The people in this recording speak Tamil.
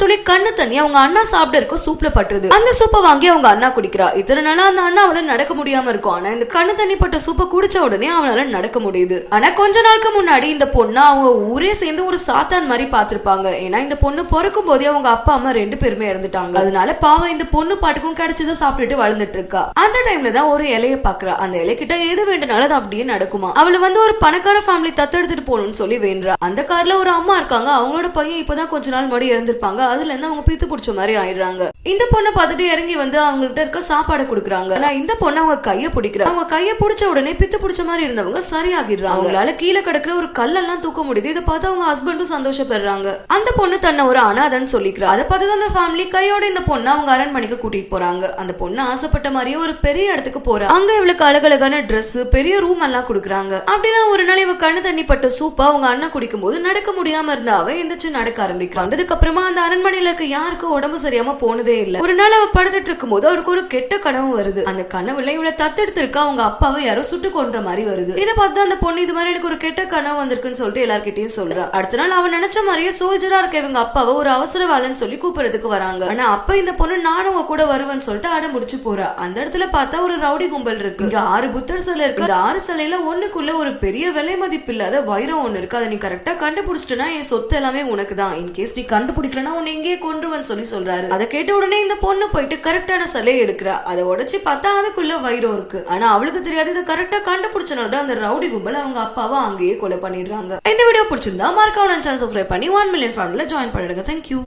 துளி கண்ணு தண்ணி அவங்க அண்ணா சாப்பிட இருக்க சூப்ல பட்டுருது. அந்த சூப்பை வாங்கி அவங்க அண்ணா குடிக்கிறா. இத்தனை நாளா அந்த அண்ணா அண்ணாவால நடக்க முடியாம இருக்கும். ஆனா இந்த கண்ணு தண்ணி பட்ட சூப்பை குடிச்ச உடனே அவனால நடக்க முடியுது. ஆனா கொஞ்ச நாளுக்கு முன்னாடி இந்த பொண்ணு அவங்க ஊரே சேர்ந்து ஒரு சாத்தான் மாதிரி பார்த்திருப்பாங்க. ஏன்னா இந்த பொண்ணு பிறக்கும் போதே அவங்க அப்பா அம்மா ரெண்டு பேருமே இறந்துட்டாங்க. அதனால பாவம் இந்த பொண்ணு பாட்டுக்கும் கிடைச்சதை சாப்பிட்டுட்டு வளர்ந்துட்டு இருக்கா அந்த டைம்ல தான் ஒரு இலைய பாக்குறா. அந்த இலை கிட்ட எது வேண்டுனாலும் அது அப்படியே நடக்குமா. அவளை வந்து ஒரு பணக்கார ஃபேமிலி தத்தெடுத்துட்டு போகணும்னு சொல்லி வேண்டா அந்த கார்ல ஒரு அம்மா இருக்காங்க. அவங்களோட பையன் இப்பதான் கொஞ்ச நாள் முன்னாடி இறந்திருப்பாங்க. அதுல இருந்து அவங்க பித்து பிடிச்ச மாதிரி ஆயிடுறாங்க. இந்த பொண்ணை பார்த்துட்டு இறங்கி வந்து அவங்கள்ட்ட இருக்க சாப்பாடு கொடுக்குறாங்க. ஆனா இந்த பொண்ணு அவங்க கைய பிடிக்கிறாங்க அவங்க கையை பிடிச்ச உடனே பித்து பிடிச்ச மாதிரி இருந்தவங்க சரியாகிடுறாங்க. அவங்களால கீழே கிடக்குற ஒரு கல்லெல்லாம் தூக்க முடியுது. இதை பார்த்து அவங்க ஹஸ்பண்டும் சந்தோஷப்படுறாங்க. அந்த பொண்ணு தன்னை ஒரு அனாதன்னு சொல்லிக்கிறா. அதை பார்த்து அந்த ஃபேமிலி கையோட இந்த பொண்ணை அவங்க அரண்மனைக்கு கூட்டிட்டு போறாங்க. அந்த பொண்ணு ஆசைப்பட்ட மாதிரியே ஒரு பெரிய இடத்துக்கு போறா. அங்க இவளுக்கு அழகழகான ட்ரெஸ் பெரிய ரூம் எல்லாம் கொடுக்குறாங்க. அப்படிதான் ஒரு நாள் இவ கண்ணு தண்ணி பட்ட சூப்பா அவங்க அண்ணன் குடிக்கும் போது நடக்க முடியாம இருந்த அவ எந்திரிச்சு நடக்க ஆரம்பிக்கிறான் அதுக்கப்புறமா அந்த அரண் இருக்க யாருக்கும் உடம்பு சரியாம போனதே இல்ல. ஒரு நாள் அவ படுத்துட்டு இருக்கும்போது அவருக்கு ஒரு கெட்ட கனவு வருது. அந்த கனவுல இவளை தத்தெடுத்திருக்க அவங்க அப்பாவை யாரோ சுட்டு கொன்ற மாதிரி வருது. இதை பார்த்து அந்த பொண்ணு இது மாதிரி எனக்கு ஒரு கெட்ட கனவு வந்திருக்குன்னு சொல்லிட்டு எல்லார்கிட்டயும் சொல்றா. அடுத்த நாள் அவன் நினைச்ச மாதிரியே சோல்ஜரா இருக்க இவங்க அப்பாவை ஒரு அவசர வேலைன்னு சொல்லி கூப்பிடுறதுக்கு வராங்க. ஆனா அப்ப இந்த பொண்ணு நானும் உங்க கூட வருவேன்னு சொல்லிட்டு அடம் முடிச்சு போறா. அந்த இடத்துல பார்த்தா ஒரு ரவுடி கும்பல் இருக்கு. இங்க ஆறு புத்தர் சிலை இருக்கு. இந்த ஆறு சிலையில ஒண்ணுக்குள்ள ஒரு பெரிய விலை மதிப்பு இல்லாத வைரம் ஒண்ணு இருக்கு. அதை நீ கரெக்டா கண்டுபிடிச்சிட்டனா என் சொத்து எல்லாமே உனக்கு தான் இன்கேஸ் நீ கண்டுபிடிக்கலன்னா உன்னை இங்கே கொன்றுவான்னு சொல்லி சொல்றாரு. அதை கேட்ட உடனே இந்த பொண்ணு போயிட்டு கரெக்டான சிலையை எடுக்கிறா. அதை உடைச்சு பார்த்தா அதுக்குள்ள வைரம் இருக்கு. ஆனா அவளுக்கு தெரியாது இதை கரெக்டா கண்டுபிடிச்சனாலதான் அந்த ரவுடி கும்பல் அவங்க அப்பாவை அங்கேயே கொலை பண்ணிடுறாங்க. இந்த வீடியோ பிடிச்சிருந்தா மறக்காம சேனல் சப்ஸ்கிரைப் பண்ணி ஒன் மில்லியன் ஃபேமிலியில் ஜாயின் பண்ணிடுங்க. Thank you